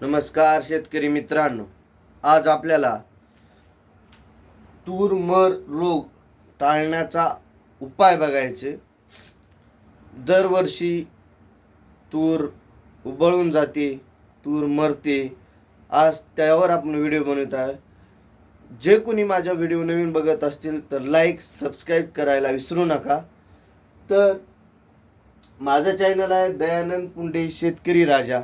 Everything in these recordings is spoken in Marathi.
नमस्कार शेतकरी मित्रांनो. आज आपल्याला तूर मर रोग टाळण्याचा उपाय बघायचे. दरवर्षी तूर उबळून जाते तूर मरते. आज त्यावर आपण व्हिडिओ बनवत आहे. जे कोणी माझ्या व्हिडिओ नवीन बघत असतील तर लाईक सबस्क्राईब करायला विसरू नका. तर माझं चॅनल आहे दयानंद पुंडे शेतकरी राजा.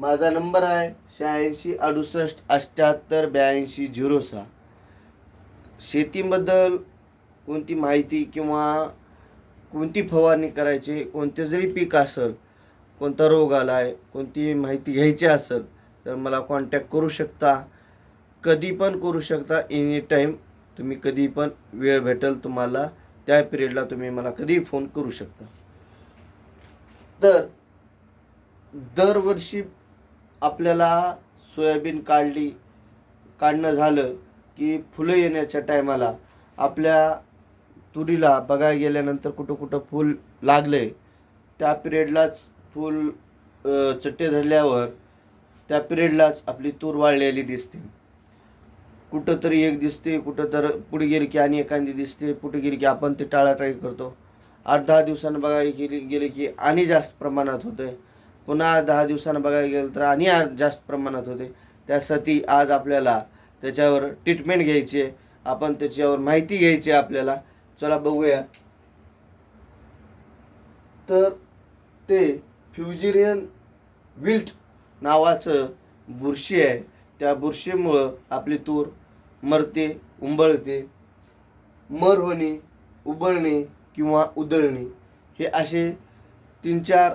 माझा नंबर आहे शहाऐंशी अडुसष्ट अठ्ठ्याहत्तर ब्याऐंशी झिरो सहा. शेतीबद्दल कोणती माहिती किंवा कोणती फवारणी करायची कोणते जरी पीक असेल कोणता रोग आला आहे कोणती माहिती घ्यायची असेल तर मला कॉन्टॅक्ट करू शकता. कधी पण करू शकता एनी टाईम तुम्ही कधी पण वेळ भेटेल तुम्हाला त्या पिरियडला तुम्ही मला कधी फोन करू शकता. तर दरवर्षी आपल्याला सोयाबीन काढली काढणं झालं की फुलं येण्याच्या टायमाला आपल्या तुरीला बघायला गेल्यानंतर कुठं कुठं फूल लागले त्या पिरियडलाच फूल चट्टे धरल्यावर त्या पिरियडलाच आपली तूर वाळलेली दिसते. कुठं तरी एक दिसते कुठं तर पुढे गेली की आणि एखादी दिसते पुढे गेली की आपण ते टाळाटाळी करतो. आठ दहा दिवसानं बघायला गेली गेले की आणि जास्त प्रमाणात होतं आहे पुन्हा दहा दिवसानं बघायला गेलं तर आणि जास्त प्रमाणात होते. त्यासाठी आज आपल्याला त्याच्यावर ट्रीटमेंट घ्यायची आहे. आपण त्याच्यावर माहिती घ्यायची आहे आपल्याला. चला बघूया. तर ते फ्युजिरियन विल्ट नावाचं बुरशी आहे. त्या बुरशीमुळं आपली तूर मरते उंबळते. मर होणे उबळणे किंवा उधळणे हे असे तीन चार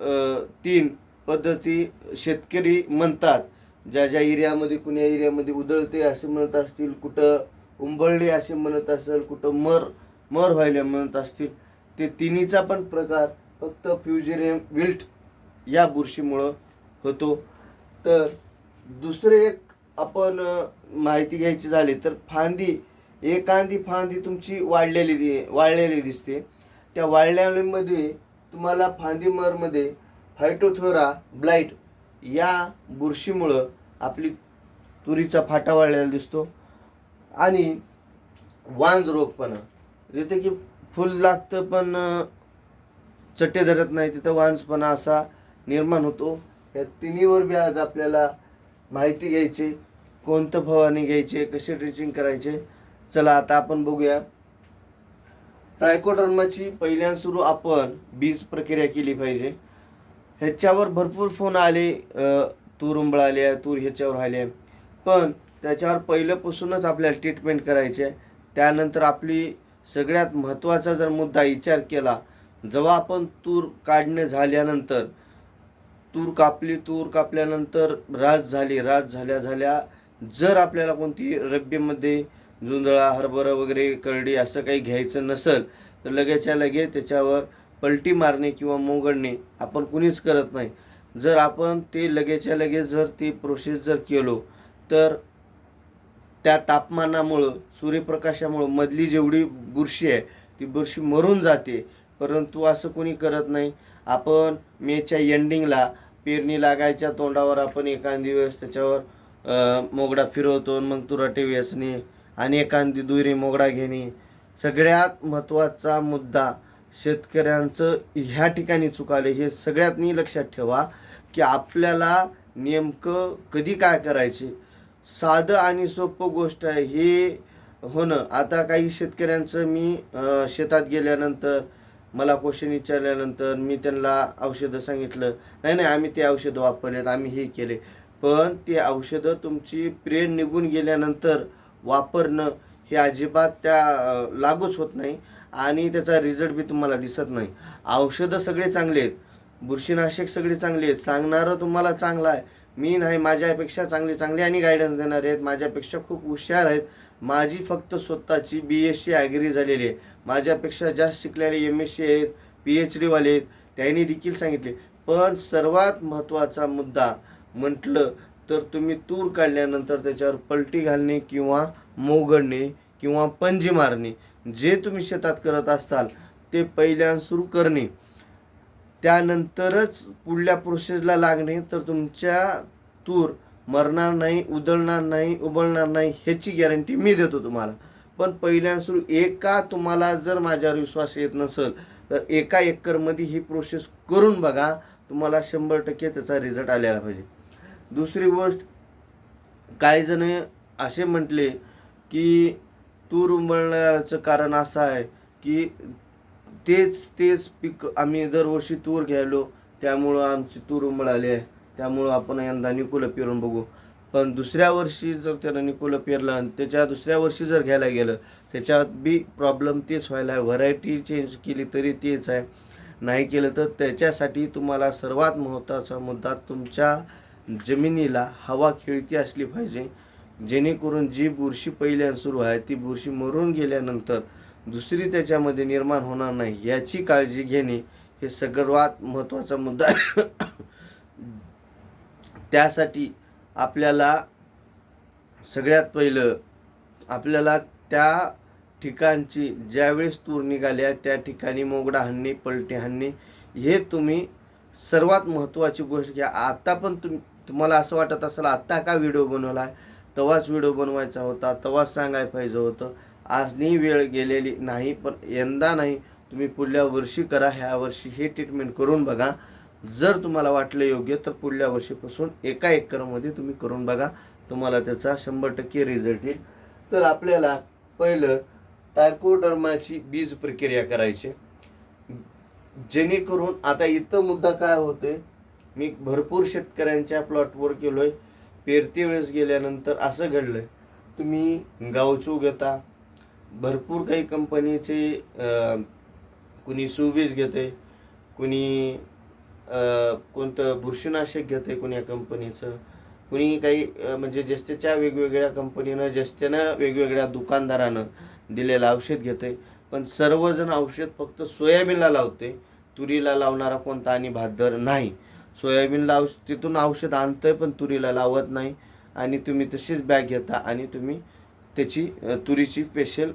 तीन पद्धती शेतकरी म्हणतात. ज्या ज्या एरियामध्ये कुण्या एरियामध्ये उधळते असे म्हणत असतील कुठं उंबळले असे म्हणत असेल कुठं मर मर व्हायला म्हणत असतील ते तिन्हीचा पण प्रकार फक्त फ्युजेरियम विल्ट या बुरशीमुळं होतो. तर दुसरे एक आपण माहिती घ्यायची झाली तर फांदी एखादी फांदी तुमची वाढलेली दि वाळलेली दिसते. त्या वाळल्यामध्ये तुम्हाला फांदीमरमध्ये फायटोथोरा ब्लाईट या बुरशीमुळं आपली तुरीचा फाटा वाळलेला दिसतो आणि वांज रोगपणा जिथे की फुल लागतं पण चट्टे धरत नाही तिथं वांजपणा असा निर्माण होतो. या तिन्हीवर बी आज आपल्याला माहिती घ्यायची कोणतं फवारणी घ्यायचे कसे ड्रिचिंग करायचे चला आता आपण बघूया. ट्रायकोडर्माची पहिल्यांदा सुरू आपण बीज प्रक्रिया केली पाहिजे. ह्याच्यावर भरपूर फोन आले तूर उंबळाले तूर ह्याच्यावर आले. पण त्याच्यावर पहिल्यापासूनच आपल्याला ट्रीटमेंट करायची. आहे त्यानंतर आपली सगळ्यात महत्त्वाचा जर मुद्दा विचार केला जेव्हा आपण तूर काढणे झाल्यानंतर तूर कापली तूर कापल्यानंतर रास झाली रास झाल्या झाल्या जर आपल्याला कोणती रब्बीमध्ये जुंधळा हरभरा वगैरे करडी असं काही घ्यायचं नसेल तर लगेचच्या लगेच त्याच्यावर पलटी मारणे किंवा मोगडणे आपण कुणीच करत नाही. जर आपण ते लगेचच्या लगेच जर ती प्रोसेस जर केलो तर त्या तापमानामुळं सूर्यप्रकाशामुळं मधली जेवढी बुरशी आहे ती बुरशी मरून जाते. परंतु असं कोणी करत नाही. आपण मेच्या एंडिंगला पेरणी लागायच्या तोंडावर आपण एखादी वेळेस त्याच्यावर मोगडा फिरवतो मग तुराटे वेचणे आणि एखादी दुरी मोगडा घेणे. सगळ्यात महत्त्वाचा मुद्दा शेतकऱ्यांचं ह्या ठिकाणी चुकाले हे सगळ्यातनी लक्षात ठेवा की आपल्याला नेमकं कधी काय करायचे? साधं आणि सोपं गोष्ट आहे. हे होणं. आता काही शेतकऱ्यांचं मी शेतात गेल्यानंतर मला क्वेश्चन विचारल्यानंतर मी त्यांना औषधं सांगितलं. नाही नाही आम्ही ते औषधं वापरलेत. आम्ही हे केले. पण ते औषधं तुमची प्रेर निघून गेल्यानंतर वापरणं हे अजिबात त्या लागूच होत नाही आणि त्याचा रिझल्ट बी तुम्हाला दिसत नाही. औषधं सगळे चांगले आहेत. बुरशीनाशक सगळे चांगले आहेत. सांगणारं तुम्हाला चांगलं आहे. मी नाही माझ्यापेक्षा चांगले चांगले आणि गायडन्स देणारे आहेत. माझ्यापेक्षा खूप हुशार आहेत. माझी फक्त स्वतःची बी एस सी ॲग्री झालेली आहे. माझ्यापेक्षा जास्त शिकलेले एम एस सी आहेत पी एच डीवाले आहेत. त्यांनी देखील सांगितले. पण सर्वात महत्त्वाचा मुद्दा म्हटलं तर तुम्ही तूर काढल्यानंतर त्याच्यावर पलटी घालणे किंवा मोगडणे किंवा पंजी मारणे जे तुम्ही शेतात करत असताल ते पहिल्या सुरू करणे. त्यानंतरच पुढल्या प्रोसेसला लागणे. तर तुमच्या तूर मरणार नाही उधळणार नाही उबळणार नाही ह्याची गॅरंटी मी देतो तुम्हाला. पण पहिल्या सुरू एका तुम्हाला जर माझ्यावर विश्वास येत नसेल तर एका एकरमध्ये ही प्रोसेस करून बघा. तुम्हाला शंभर टक्के त्याचा रिझल्ट आलेला पाहिजे. दुसरी गोष्ट काही जण असे म्हटले की तूर उंबळण्याचं कारण असं आहे की तेच तेच पीक आम्ही दरवर्षी तूर घ्यायलो त्यामुळं आमची तूर उमळाली आहे. त्यामुळं आपण यंदा निकोलं पेरून बघू. पण दुसऱ्या वर्षी जर त्यानं निकोलं पेरलं आणि त्याच्या दुसऱ्या वर्षी जर घ्यायला गेलं त्याच्यात बी प्रॉब्लेम तेच व्हायला आहे व्हरायटी चेंज केली तरी तेच आहे. नाही केलं तर त्याच्यासाठी तुम्हाला सर्वात महत्त्वाचा मुद्दा तुमच्या जमिनीला हवा खेळती असली पाहिजे. जेणेकरून जी बुरशी पहिल्या सुरू आहे ती बुरशी मरून गेल्यानंतर दुसरी त्याच्यामध्ये निर्माण होणार नाही. याची काळजी घेणे हे सर्वात महत्त्वाचा मुद्दा आहे. त्यासाठी आपल्याला सगळ्यात पहिलं आपल्याला त्या ठिकाणची ज्यावेळेस तूर निघाल्या त्या ठिकाणी मोगडा हाणणे पलटे हाणणे हे तुम्ही सर्वात महत्त्वाची गोष्ट घ्या. आता पण तुम्ही तुम्हाला असं वाटत असेल आत्ता का व्हिडिओ बनवला आहे तेव्हाच व्हिडिओ बनवायचा होता तेव्हाच सांगायला पाहिजे होतं. आजनी वेळ गेलेली नाही पण यंदा नाही तुम्ही पुढल्या वर्षी करा ह्या वर्षी हे ट्रीटमेंट करून बघा. जर तुम्हाला वाटलं योग्य तर पुढल्या वर्षीपासून एका एकरमध्ये तुम्ही करून बघा. तुम्हाला त्याचा शंभर टक्के रिझल्ट येईल. तर आपल्याला पहिलं टायकोडर्माची बीज प्रक्रिया करायची जेणेकरून आता इथं मुद्दा काय होते मी भरपूर शेतकऱ्यांच्या प्लॉटवर गेलोय. पेरती वेळेस गेल्यानंतर असं घडलंय तुम्ही गावचू घेता भरपूर काही कंपनीचे कुणी सुबीज घेते कुणी कोणतं बुरशीनाशक घेते कुण्या कंपनीचं कुणी काही म्हणजे जस्तेच्या वेगवेगळ्या कंपनीनं जस्तेनं वेगवेगळ्या दुकानदारानं दिलेलं औषध घेते. पण सर्वजण औषध फक्त सोयाबीनला लावते तुरीला लावणारा कोणता आणि भादर नाही. सोयाबीनला औष तिथून औषध आणतंय पण तुरीला लावत नाही. आणि तुम्ही तशीच बॅग घेता आणि तुम्ही त्याची तुरीची स्पेशल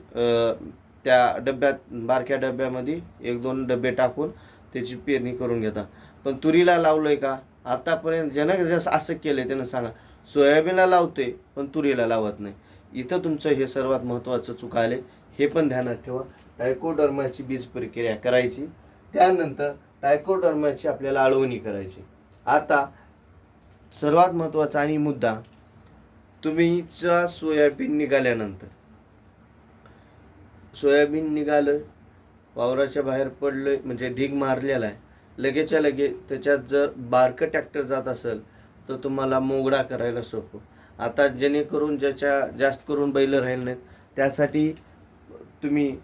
त्या डब्यात बारक्या डब्यामध्ये एक दोन डबे टाकून त्याची पेरणी करून घेता. पण तुरीला लावलंय का? आतापर्यंत ज्यानं जसं असं केलं आहे त्यानं सांगा. सोयाबीनला लावते पण तुरीला लावत नाही. इथं तुमचं हे सर्वात महत्त्वाचं चुकायले हे पण ध्यानात ठेवा. डायकोडर्माची बीज प्रक्रिया करायची. त्यानंतर टायकोडर्माची आपल्याला आळवणी करायची. आता सर्वात महत्त्वाचा आणि मुद्दा तुम्हीचा सोयाबीन निघाल्यानंतर. सोयाबीन निघालं वावराच्या बाहेर पडलं म्हणजे ढीग मारलेला आहे. लगेच्या लगे त्याच्यात जर बारकं ट्रॅक्टर जात असेल तर तुम्हाला मोगडा करायला सोपं. आता जेणेकरून ज्याच्या जास्त करून बैल राहील नाहीत त्यासाठी तुम्ही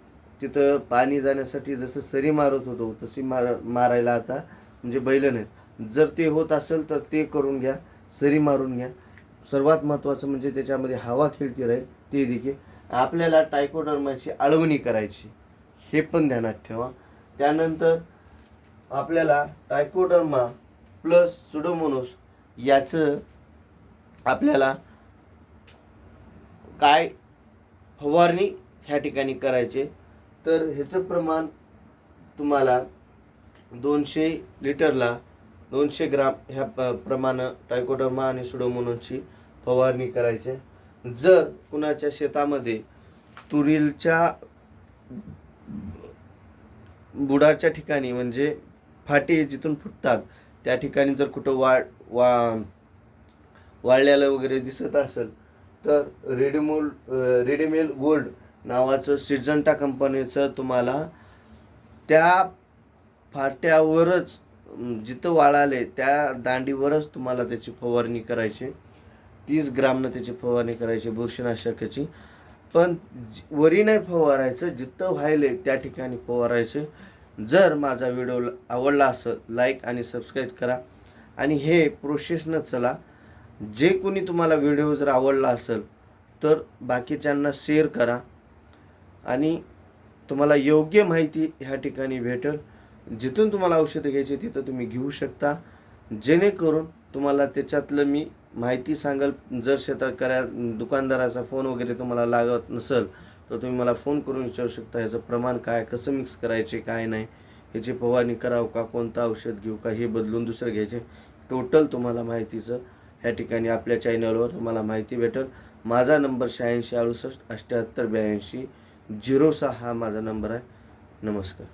तिथं पाणी जाण्यासाठी जसं सरी मारत होतो तशी मार मारायला आता म्हणजे बैल नाहीत. जर ते होत असेल तर ते करून घ्या सरी मारून घ्या. सर्वात महत्त्वाचं म्हणजे त्याच्यामध्ये हवा खेळती राहील ते देखील. आपल्याला टायकोडर्माची आळवणी करायची हे पण ध्यानात ठेवा. त्यानंतर आपल्याला टायकोडर्मा प्लस सुडोमोनोस याचं आपल्याला काय फवारणी ह्या ठिकाणी करायचे. तर ह्याचं प्रमाण तुम्हाला दोनशे लिटरला दोनशे ग्राम ह्या प प्रमाणं टायकोडर्मा आणि सुडोमोनोची फवारणी करायचे जर कुणाच्या शेतामध्ये तुरीलच्या बुडाच्या ठिकाणी म्हणजे फाटी जिथून फुटतात त्या ठिकाणी जर कुठं वाळ वा वाळलेलं वगैरे दिसत असेल तर रेडिमोल रेडीमेल गोल्ड नावाचं सिजंटा कंपनीचं तुम्हाला त्या फाट्यावरच जिथं वाळाले त्या दांडीवरच तुम्हाला त्याची फवारणी करायची. तीस ग्रामनं त्याची फवारणी करायची बुरशीनाशकाची. पण वरी नाही फवारायचं जिथं व्हायले त्या ठिकाणी फवारायचे. जर माझा व्हिडिओ आवडला असेल लाईक आणि सबस्क्राईब करा. आणि हे प्रोसेसनं चला. जे कोणी तुम्हाला व्हिडिओ जर आवडला असेल तर बाकीच्यांना शेअर करा. आणि तुम्हाला योग्य माहिती ह्या ठिकाणी भेटेल. जिथून तुम्हाला औषधं घ्यायची तिथं तुम्ही घेऊ शकता. जेणेकरून तुम्हाला त्याच्यातलं मी माहिती सांगाल. जर शेतकऱ्या दुकानदाराचा फोन वगैरे तुम्हाला लागत नसेल तर तुम्ही मला फोन करून विचारू शकता ह्याचं प्रमाण काय कसं मिक्स करायचे काय नाही. ह्याची फवारणी करावं का कोणतं औषध घेऊ का हे बदलून दुसरं घ्यायचे. टोटल तुम्हाला माहितीचं ह्या ठिकाणी आपल्या चॅनलवर तुम्हाला माहिती भेटेल. माझा नंबर शहाऐंशी अडुसष्ट अठ्ठ्याहत्तर ब्याऐंशी झिरो सहा हा माझा नंबर आहे. नमस्कार.